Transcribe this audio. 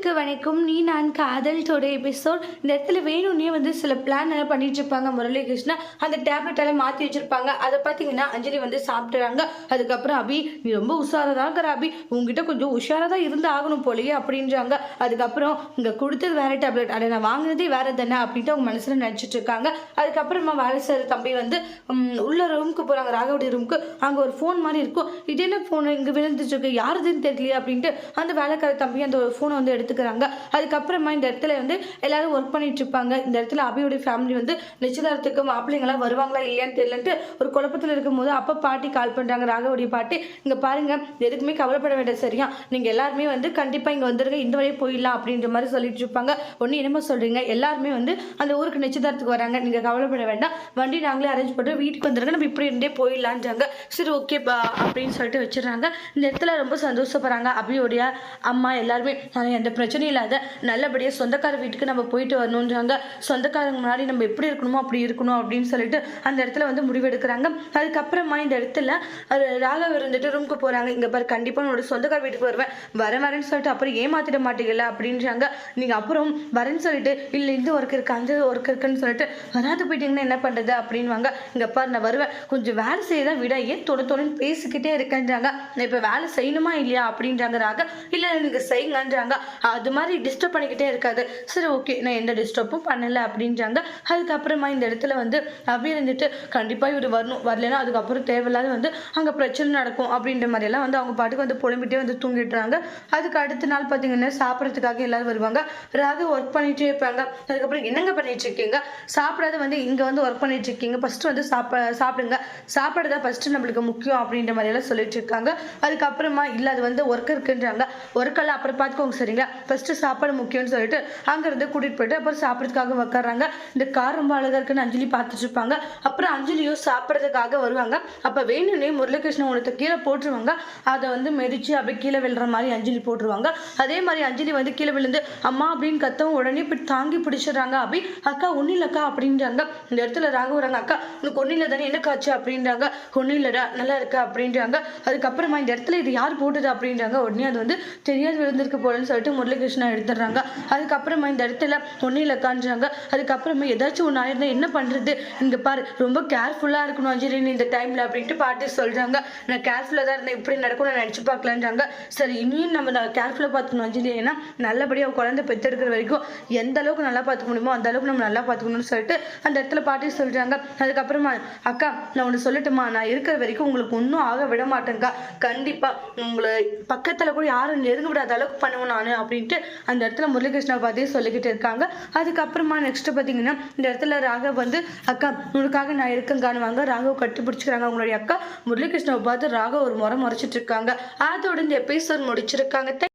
அனைவருக்கு வணக்கம். நீ நான் காதல் தோட எபிசோட் இந்த இடத்துல வேணும்னே வந்து சில பிளான் எல்லாம் பண்ணிட்டு இருப்பாங்க முரளி கிருஷ்ணா அந்த டேப்லெட் எல்லாம் மாற்றி வச்சிருப்பாங்க. அதை பார்த்தீங்கன்னா அஞ்சலி வந்து சாப்பிட்டுறாங்க அதுக்கப்புறம் அபி நீ ரொம்ப உஷாராக தாங்கிற அபி. உங்ககிட்ட கொஞ்சம் உஷாராக தான் இருந்து ஆகணும் போலயே அப்படின்றாங்க. அதுக்கப்புறம் இங்கே கொடுத்தது வேற டேப்லெட் அதை நான் வாங்கினதே வேற தானே அப்படின்ட்டு அவங்க மனசில் நினச்சிட்டு இருக்காங்க. அதுக்கப்புறமா வேலை செய்கிற தம்பி வந்து உள்ள ரூமுக்கு போகிறாங்க ராகவடி ரூமுக்கு அங்கே ஒரு ஃபோன் மாதிரி இருக்கும். இது என்ன ஃபோன் இங்கே விழுந்துட்டு இருக்கு. யாருதுன்னு தெரியலையே அப்படின்ட்டு அந்த வேலைக்கார தம்பி அந்த ஒரு ஃபோனை வந்து எடுத்து எடுத்துக்கிறாங்க. அதுக்கப்புறமா இந்த இடத்துல வந்து எல்லாரும் ஒர்க் பண்ணிட்டு இருப்பாங்க. இந்த இடத்துல அபியோடைய ஃபேமிலி வந்து நிச்சயதார்த்தத்துக்கு மாப்பிள்ளைங்களாம் வருவாங்களா இல்லையான்னு தெரியலன்ட்டு ஒரு குழப்பத்தில் இருக்கும்போது அப்போ பாட்டி கால் பண்ணுறாங்க ராகவுடைய பாட்டி இங்கே பாருங்க எதுக்குமே கவலைப்பட வேண்டாம் சரியா? நீங்கள் எல்லாருமே வந்து கண்டிப்பாக இங்கே வந்துருங்க இந்த வழியே போயிடலாம் அப்படின்ற மாதிரி சொல்லிட்டு இருப்பாங்க. ஒன்று என்னமோ சொல்கிறீங்க எல்லாருமே வந்து அந்த ஊருக்கு நிச்சயதார்த்தத்துக்கு வராங்க. நீங்கள் கவலைப்பட வேண்டாம். வண்டி நாங்களே அரேஞ்ச் பண்ணுறோம் வீட்டுக்கு வந்துருங்க. நம்ம இப்படி இருந்தே போயிடலான்றாங்க சரி ஓகேப்பா அப்படின்னு சொல்லிட்டு வச்சிடுறாங்க. இந்த இடத்துல ரொம்ப சந்தோஷப்படுறாங்க. அபியோடைய அம்மா எல்லாருமே. ஆனால் எந்த பிரச்சனை இல்லாத நல்லபடியாக சொந்தக்கார வீட்டுக்கு நம்ம போயிட்டு வரணுன்றாங்க சொந்தக்காரங்க முன்னாடி நம்ம எப்படி இருக்கணுமோ அப்படி இருக்கணும் அப்படின்னு சொல்லிட்டு அந்த இடத்துல வந்து முடிவெடுக்கிறாங்க. அதுக்கப்புறமா இந்த இடத்துல அது ராகவ் இருந்துட்டு ரூமுக்கு போகிறாங்க இங்கே பாரு கண்டிப்பாக உன்னோட சொந்தக்கார வீட்டுக்கு வருவேன். வர வரேன்னு சொல்லிட்டு அப்புறம் ஏமாத்திட மாட்டீங்கல்ல அப்படின்றாங்க. நீங்கள் அப்புறம் வரேன்னு சொல்லிட்டு இல்லை இந்த ஒர்க் இருக்கு அந்த ஒர்க் இருக்குன்னு சொல்லிட்டு வராது போயிட்டீங்கன்னா என்ன பண்ணுறது அப்படின்வாங்க. இங்கே பாரு நான் வருவேன். கொஞ்சம் வேலை செய்ய தான் விட ஏன் தொட தொடன்னு பேசிக்கிட்டே இருக்கேன்றாங்க. நான் இப்போ வேலை செய்யணுமா இல்லையா? அப்படின்றாங்க ராக இல்லை நீங்கள் செய்யுங்கன்றாங்க. அது மாதிரி டிஸ்டர்ப் பண்ணிக்கிட்டே இருக்காது. சரி ஓகே நான் எந்த டிஸ்டர்பும் பண்ணலை அப்படின்றாங்க. அதுக்கப்புறமா இந்த இடத்துல வந்து அப்படி இருந்துட்டு கண்டிப்பாக இவர் வரணும் வரலைன்னா அதுக்கப்புறம் தேவையில்லாத வந்து அங்கே பிரச்சனை நடக்கும் அப்படின்ற மாதிரியெல்லாம் வந்து அவங்க பாட்டுக்கு வந்து புலம்பிட்டே வந்து தூங்கிடுறாங்க. அதுக்கு அடுத்த நாள் பார்த்தீங்கன்னா சாப்பிட்றதுக்காக எல்லாரும் வருவாங்க. ராகு ஒர்க் பண்ணிகிட்டே இருப்பாங்க. அதுக்கப்புறம் என்னங்க பண்ணிட்டு இருக்கீங்க? சாப்பிடாத வந்து இங்கே வந்து ஒர்க் பண்ணிட்டு இருக்கீங்க. ஃபஸ்ட்டு வந்து சாப்ப சாப்பிடுங்க. சாப்பாடு தான் ஃபஸ்ட்டு நம்மளுக்கு முக்கியம் அப்படின்ற மாதிரியெல்லாம் சொல்லிட்டு இருக்காங்க. அதுக்கப்புறமா இல்லை அது வந்து ஒர்க் இருக்குன்றாங்க. ஒர்க்கெல்லாம் அப்புறம் பார்த்துக்கோங்க சரிங்களா? ஃபஸ்ட்டு சாப்பாடு முக்கியம்னு சொல்லிட்டு அங்கேருந்து கூட்டிகிட்டு போயிட்டு அப்புறம் சாப்பிட்றதுக்காக உட்காடுறாங்க இந்த கார் ரொம்ப அழகாக இருக்குன்னு அஞ்சலி பார்த்துட்டு இருப்பாங்க அப்புறம் அஞ்சலியும் சாப்பிட்றதுக்காக வருவாங்க. அப்போ வேணும்னே முரளிகிருஷ்ணன் உனக்கு கீழே போட்டுருவாங்க. அதை வந்து மெதிச்சு அப்படியே கீழே விழுற மாதிரி அஞ்சலி போட்டுருவாங்க. அதே மாதிரி அஞ்சலி வந்து கீழே விழுந்து அம்மா அப்படின்னு கத்தவும் உடனே இப்படி தாங்கி பிடிச்சிடுறாங்க. அப்படி அக்கா ஒன்றும் இல்லைக்கா அப்படின்றாங்க. இந்த இடத்துல ராகவராங்க அக்கா உனக்கு ஒன்றும் இல்லை தானே என்ன காச்சு அப்படின்றாங்க. ஒன்றும் இல்லைடா நல்லா இருக்கா அப்படின்றாங்க. அதுக்கப்புறமா இந்த இடத்துல இது யார் போட்டது அப்படின்றாங்க. உடனே அது வந்து தெரியாது விழுந்திருக்கு போலன்னு சொல்லிட்டு முரளிகிருஷ்ணா எடுத்துடுறாங்க அதுக்கப்புறமா இந்த இடத்துல ஒன்றும் இல்லைக்கான்றாங்க அதுக்கப்புறமா ஏதாச்சும் ஒன்று ஆயிருந்தா என்ன பண்ணுறது இங்கே பாரு ரொம்ப கேர்ஃபுல்லாக இருக்கணும் அஞ்சலி இந்த டைமில் அப்படின்ட்டு பாட்டி சொல்கிறாங்க நான் கேர்ஃபுல்லாக தான் இருந்தேன். இப்படி நடக்கும் நான் நினச்சி பார்க்கலான்றாங்க. சரி இனியும் நம்ம கேர்ஃபுல்லாக பார்த்துக்கணும் அஞ்சலி. ஏன்னா நல்லபடியாக குழந்தை பெற்றெடுக்கிற வரைக்கும் எந்த அளவுக்கு நல்லா பார்த்துக்க முடியுமோ அந்த அளவுக்கு நம்ம நல்லா பார்த்துக்கணும்னு சொல்லிட்டு அந்த இடத்துல பாட்டி சொல்கிறாங்க அதுக்கப்புறமா அக்கா நான் ஒன்று சொல்லட்டுமா நான் இருக்கிற வரைக்கும் உங்களுக்கு ஒன்றும் ஆக விட மாட்டேங்க்கா கண்டிப்பாக உங்களை பக்கத்தில் கூட யாரும் நெருங்க விடாத அளவுக்கு பண்ணுவேன் நான் அப்படின்ட்டு அந்த இடத்துல முரளிகிருஷ்ணா பார்த்தே சொல்லிக்கிட்டு இருக்காங்க. அதுக்கப்புறமா நெக்ஸ்ட் பார்த்தீங்கன்னா இந்த இடத்துல ராகவ் வந்து அக்கா உனக்காக நான் இருக்கேங்கானுவாங்க ராகவ் கட்டி பிடிச்சிக்கிறாங்க. அவங்களுடைய அக்கா முரளிகிருஷ்ணாவை பார்த்து ராகவ் ஒரு முறை முறைச்சிட்டு இருக்காங்க. அதோட இந்த எபிசோட் முடிச்சிருக்காங்க.